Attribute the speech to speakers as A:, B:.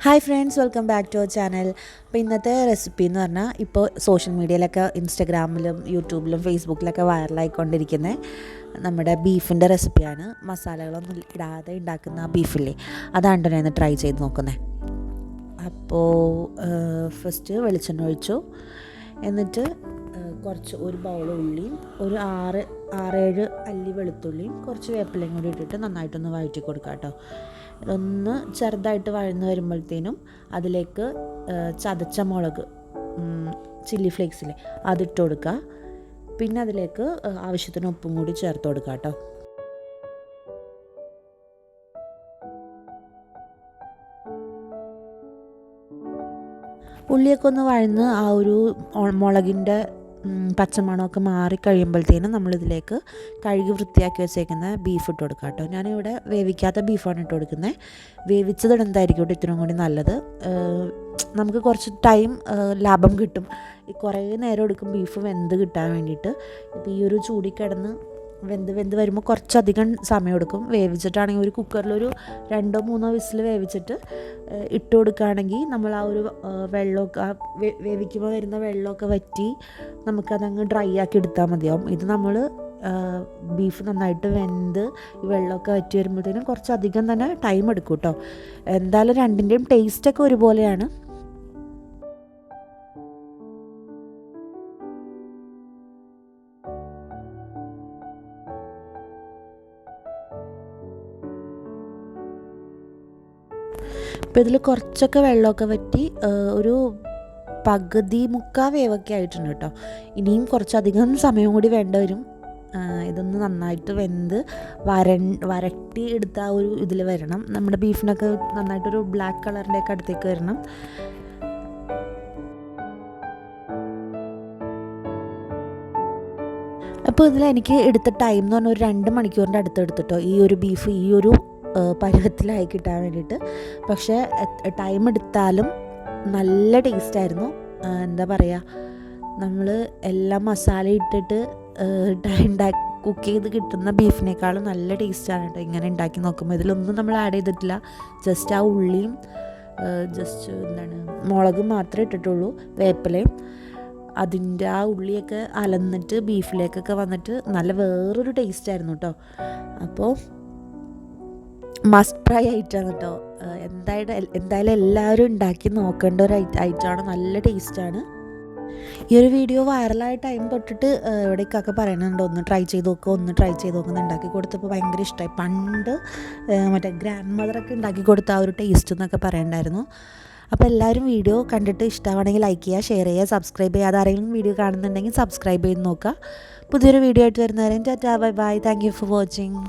A: Hi friends welcome back to our channel അപ്പോൾ ഇന്നത്തെ recipe എന്ന് പറഞ്ഞാൽ ഇപ്പോൾ സോഷ്യൽ മീഡിയയിലൊക്കെ ഇൻസ്റ്റഗ്രാമിലും യൂട്യൂബിലും ഫേസ്ബുക്കിലൊക്കെ വൈറലായിക്കൊണ്ടിരിക്കുന്ന നമ്മുടെ ബീഫിന്റെ റെസിപ്പിയാണ് മസാലകളൊന്നും ഇടാതെ ഉണ്ടാക്കുന്ന ബീഫില്ലേ അതാണ് ഞാൻ ട്രൈ ചെയ്ത് നോക്കുന്നത് അപ്പോൾ ഫസ്റ്റ് വെളിച്ചെണ്ണ ഒഴിച്ചു. എന്നിട്ട് കുറച്ച് ഒരു ബൗൾ ഉള്ളിയും ഒരു ആറ് ആറേഴ് അല്ലി വെളുത്തുള്ളിയും കുറച്ച് വേപ്പിലയും കൂടി ഇട്ടിട്ട് നന്നായിട്ടൊന്ന് വഴറ്റി കൊടുക്കാം കേട്ടോ ഇതൊന്ന് ചെറുതായിട്ട് വഴന്ന് വരുമ്പോഴത്തേനും അതിലേക്ക് ചതച്ച മുളക് ചില്ലി ഫ്ലേക്സിൽ അതിട്ട് കൊടുക്കുക പിന്നെ അതിലേക്ക് ആവശ്യത്തിന് ഉപ്പും കൂടി ചേർത്ത് കൊടുക്കുക കേട്ടോ ഉള്ളിയൊക്കെ ഒന്ന് വഴന്ന് ആ ഒരു മുളകിന്റെ പച്ചമണമൊക്കെ മാറി കഴിയുമ്പോഴത്തേനും നമ്മളിതിലേക്ക് കഴുകി വൃത്തിയാക്കി വെച്ചേക്കുന്ന ബീഫ് ഇട്ട് കൊടുക്കുക കേട്ടോ. ഞാനിവിടെ വേവിക്കാത്ത ബീഫാണ് ഇട്ട് കൊടുക്കുന്നത് വേവിച്ചത് ഇടുന്നതായിരിക്കും കേട്ടോ ഇത്രയും കൂടി നല്ലത്? നമുക്ക് കുറച്ച് ടൈം ലാഭം കിട്ടും. കുറേ നേരം എടുക്കും ബീഫ് വെന്ത് കിട്ടാൻ വേണ്ടിയിട്ട്. ഇപ്പോൾ ഈ ഒരു ചൂടി കിടന്ന് വെന്ത് വെന്ത് വരുമ്പോൾ കുറച്ചധികം സമയം എടുക്കും. വേവിച്ചിട്ടാണെങ്കിൽ ഒരു കുക്കറിലൊരു രണ്ടോ മൂന്നോ വിസിൽ വേവിച്ചിട്ട് ഇട്ട് കൊടുക്കുകയാണെങ്കിൽ നമ്മൾ ആ ഒരു വെള്ളമൊക്കെ വേവിക്കുമ്പോൾ വരുന്ന വെള്ളമൊക്കെ വറ്റി നമുക്കതങ്ങ് ഡ്രൈ ആക്കി എടുത്താൽ മതിയാവും. ഇത് നമ്മൾ ബീഫ് നന്നായിട്ട് വെന്ത് വെള്ളമൊക്കെ വറ്റി വരുമ്പോഴത്തേനും കുറച്ചധികം തന്നെ ടൈം എടുക്കും കേട്ടോ എന്തായാലും രണ്ടിന്റെയും ടേസ്റ്റൊക്കെ ഒരുപോലെയാണ്. ഇപ്പോൾ ഇതിൽ കുറച്ചൊക്കെ വെള്ളമൊക്കെ വറ്റി ഒരു പകുതി മുക്കാൽ വേവൊക്കെ ആയിട്ടുണ്ട് കേട്ടോ. ഇനിയും കുറച്ചധികം സമയം കൂടി വേണ്ട വരും. ഇതൊന്ന് നന്നായിട്ട് വെന്ത് വര വരട്ടി എടുത്ത ആ ഒരു ഇതിൽ വരണം. നമ്മുടെ ബീഫിനൊക്കെ നന്നായിട്ടൊരു ബ്ലാക്ക് കളറിന്റെ ഒക്കെ അടുത്തേക്ക് വരണം. അപ്പോൾ ഇതിൽ എനിക്ക് എടുത്ത ടൈം എന്ന് പറഞ്ഞാൽ ഒരു രണ്ട് മണിക്കൂറിന്റെ അടുത്ത് എടുത്തിട്ടോ ഈ ഒരു ബീഫ് ഈ ഒരു പരുവത്തിലായി കിട്ടാൻ വേണ്ടിയിട്ട്. പക്ഷേ ടൈം എടുത്താലും നല്ല ടേസ്റ്റായിരുന്നു എന്താ പറയുക നമ്മൾ എല്ലാ മസാല ഇട്ടിട്ട് ഉണ്ടാക്കി കുക്ക് ചെയ്ത് കിട്ടുന്ന ബീഫിനേക്കാളും നല്ല ടേസ്റ്റാണ് കേട്ടോ ഇങ്ങനെ ഉണ്ടാക്കി നോക്കുമ്പോൾ ഇതിലൊന്നും നമ്മൾ ആഡ് ചെയ്തിട്ടില്ല. ജസ്റ്റ് ആ ഉള്ളിയും ജസ്റ്റ് എന്താണ് മുളകും മാത്രമേ ഇട്ടിട്ടുള്ളൂ വേപ്പിലയും. അതിന്റെ ആ ഉള്ളിയൊക്കെ അലന്നിട്ട് ബീഫിലേക്കൊക്കെ വന്നിട്ട് നല്ല വേറൊരു ടേസ്റ്റായിരുന്നു കേട്ടോ അപ്പോൾ മസ്റ്റ് ട്രൈ ഐറ്റമാണ് കേട്ടോ. എന്തായാലും എന്തായാലും എല്ലാവരും ഉണ്ടാക്കി നോക്കേണ്ട ഒരു ഐറ്റമാണ്. നല്ല ടേസ്റ്റാണ്. ഈ ഒരു വീഡിയോ വൈറലായ ടൈം തൊട്ടിട്ട് എവിടേക്കൊക്കെ പറയുന്നുണ്ട് ഒന്ന് ട്രൈ ചെയ്ത് നോക്കുക ഒന്ന് ട്രൈ ചെയ്ത് നോക്കുന്ന ഉണ്ടാക്കി കൊടുത്തപ്പോൾ ഭയങ്കര ഇഷ്ടമായി പണ്ട് മറ്റേ ഗ്രാൻഡ് മദറൊക്കെ ഉണ്ടാക്കി കൊടുത്ത ആ ഒരു ടേസ്റ്റ് എന്നൊക്കെ പറയണ്ടായിരുന്നു. അപ്പോൾ എല്ലാവരും വീഡിയോ കണ്ടിട്ട് ഇഷ്ടമാണെങ്കിൽ ലൈക്ക് ചെയ്യുക ഷെയർ ചെയ്യുക സബ്സ്ക്രൈബ് ചെയ്യുക. അതാരെങ്കിലും വീഡിയോ കാണുന്നുണ്ടെങ്കിൽ സബ്സ്ക്രൈബ് ചെയ്ത് നോക്കുക. പുതിയൊരു വീഡിയോ ആയിട്ട് വരുന്നവരെയും tata bye bye. Thank you for watching